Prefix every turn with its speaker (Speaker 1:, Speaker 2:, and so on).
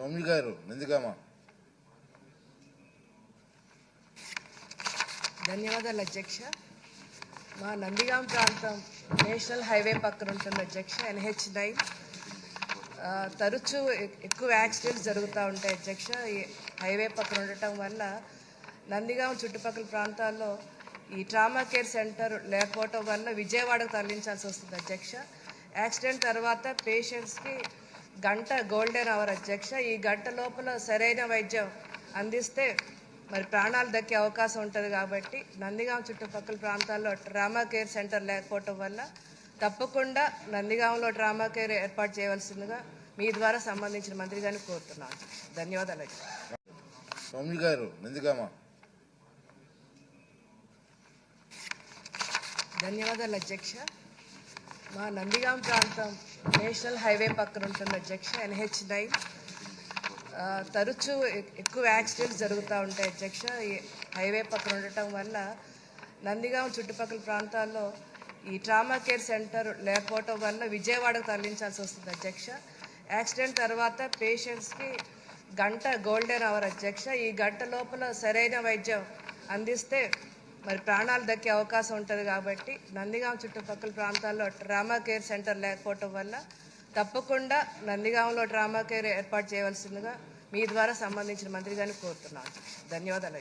Speaker 1: స్వామి గారు నందిగామ.
Speaker 2: ధన్యవాదాలు అధ్యక్ష. మా నందిగాం ప్రాంతం నేషనల్ హైవే పక్కన ఉంటుంది అధ్యక్ష ఎన్హెచ్ నైన్. తరచూ ఎక్కువ యాక్సిడెంట్స్ జరుగుతూ ఉంటాయి అధ్యక్ష. హైవే పక్కన ఉండటం వల్ల నందిగాం చుట్టుపక్కల ప్రాంతాల్లో ఈ ట్రామా కేర్ సెంటర్ లేకపోవటం వల్ల విజయవాడకు తరలించాల్సి వస్తుంది అధ్యక్ష. యాక్సిడెంట్ తర్వాత పేషెంట్స్కి గంట గోల్డెన్ అవర్ అధ్యక్ష ఈ గంట లోపల సరైన వైద్యం అందిస్తే మరి ప్రాణాలు దక్కే అవకాశం ఉంటుంది కాబట్టి నందిగాం చుట్టుపక్కల ప్రాంతాల్లో ట్రామా కేర్ సెంటర్ లేకపోవటం వల్ల తప్పకుండా నందిగాంలో ట్రామా కేర్ ఏర్పాటు చేయవలసిందిగా మీ ద్వారా సంబంధించిన మంత్రి గారిని కోరుతున్నాను. ధన్యవాదాలు.
Speaker 1: సౌమ్య గారు నందిగామ.
Speaker 2: ధన్యవాదాలు అధ్యక్ష. మా నందిగాం ప్రాంతం నేషనల్ హైవే పక్కన ఉంటుంది అధ్యక్ష ఎన్హెచ్ నైన్. తరచూ ఎక్కువ యాక్సిడెంట్స్ జరుగుతూ ఉంటాయి అధ్యక్ష. ఈ హైవే పక్కన ఉండటం వల్ల నందిగాం చుట్టుపక్కల ప్రాంతాల్లో ఈ ట్రామా కేర్ సెంటర్ లేకపోవటం వల్ల విజయవాడకు తరలించాల్సి వస్తుంది అధ్యక్ష. యాక్సిడెంట్ తర్వాత పేషెంట్స్కి గంట గోల్డెన్ అవర్ అధ్యక్ష. ఈ గంట లోపల సరైన వైద్యం అందిస్తే మరి ప్రాణాలు దక్కే అవకాశం ఉంటుంది కాబట్టి నందిగాం చుట్టుపక్కల ప్రాంతాల్లో ట్రామా కేర్ సెంటర్ లేకపోవటం వల్ల తప్పకుండా నందిగాంలో ట్రామా కేర్ ఏర్పాటు చేయవలసిందిగా మీ ద్వారా సంబంధించిన మంత్రి గారిని కోరుతున్నాను. ధన్యవాదాలు